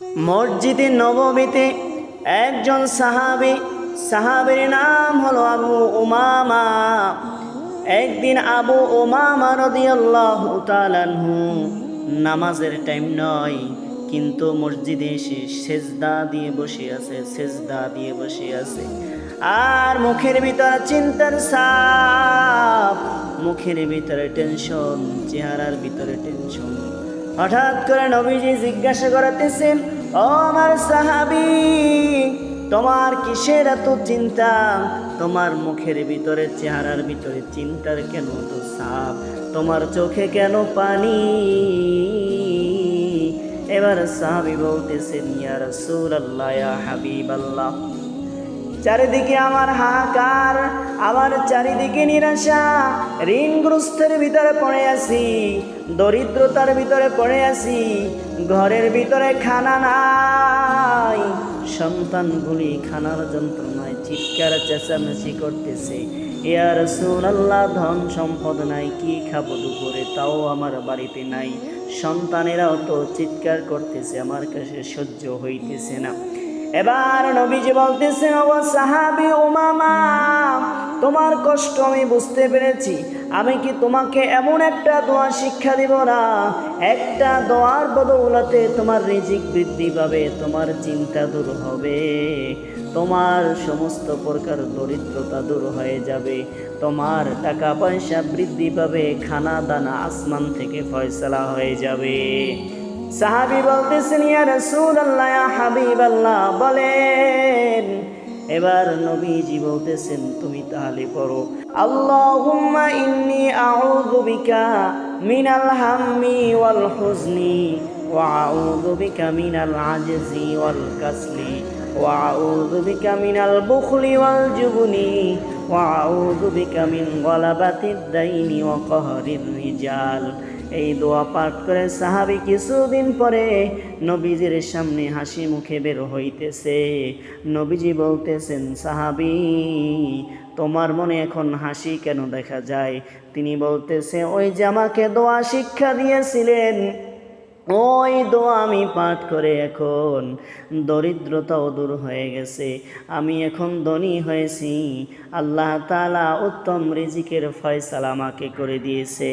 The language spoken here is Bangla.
মসজিদে নবমীতে একজন সাহাবি, সাহাবের নাম হলো আবু উমামা। একদিন আবু উমামা রদিয়াল্লাহু তাআলাহু নামাজের টাইম নয়, কিন্তু মসজিদে এসে সেজদা দিয়ে বসে আছে, সেজদা দিয়ে বসে আছে। আর মুখের ভিতর চিন্তার সাপ মুখের ভিতরে টেনশন, চেহারার ভিতরে টেনশন। হঠাৎ করে নবীজি জিজ্ঞাসা করাতেছেন, ও আমার সাহাবি, তোমার কিসের এত চিন্তা? তোমার মুখের ভিতরে চেহারার ভিতরে চিন্তার কেন তো সাপ তোমার চোখে কেন পানি? এবার সাহাবি বলতেছেন, ইয়া রাসূলুল্লাহ, ইয়া হাবিবাল্লাহ। চারিদিকে আমার হাহাকার আমার চারিদিকে নিরাশা। ঋণগ্রস্তের ভিতরে পড়ে আছি, দরিদ্রতার ভিতরে পড়ে আছি, ঘরের ভিতরে খানা নাই। সন্তানগুলি খানার যন্ত্রণায় চিৎকার, চেঁচামেচি করতেছে। ইয়ার আল্লাহ ধন সম্পদ নাই, কি খাব দুপুরে? তাও আমার বাড়িতে নাই। সন্তানেরাও তো চিৎকার করতেছে, আমার কাছে সহ্য হইতেছে না। এবার নবীজি বলতেছেন ও সাহাবি উমামা, তোমার কষ্ট আমি বুঝতে পেরেছি। আমি কি তোমাকে এমন একটা দোয়া শিক্ষা দিব না? একটা দোয়ার বদৌলতে তোমার রিজিক বৃদ্ধি পাবে, তোমার চিন্তা দূর হবে। তোমার সমস্ত প্রকার দরিদ্রতা দূর হয়ে যাবে। তোমার টাকা পয়সা বৃদ্ধি পাবে, খানা দানা আসমান থেকে ফয়সলা হয়ে যাবে। সাহাবি বলতেছেন, ইয়া রাসূলুল্লাহ, ইয়া হাবিবাল্লাহ। বলেন, এবার নবীজি বলতেছেন, তুমি তাহলে পড়ো। আল্লাহুম্মা ইন্নী আউযু বিকা মিনাল হাম্মি ওয়াল হুজনি ওয়া আউযু বিকা মিনাল আজজি ওয়াল কাসলি ওয়া আউযু বিকা মিনাল বুখলি ওয়াল জুবনি ওয়া আউযু বিকা মিন গলাবাতিদ দাইনি ওয়া কাহরির রিজাল। এই দোয়া পাঠ করে সাহাবি কিছুদিন পরে নবীজির সামনে হাসি মুখে বের হইতেছে। নবীজি বলতেছেন, সাহাবি, তোমার মনে এখন হাসি কেন দেখা যায়? তিনি বলতেছে, ওই যে আমাকে দোয়া শিক্ষা দিয়েছিলেন ওই দোয়া আমি পাঠ করে এখন দরিদ্রতাও দূর হয়ে গেছে। আমি এখন ধনী হয়েছি। আল্লাহ তালা উত্তম রিজিকের ফয়সালা আমাকে করে দিয়েছে।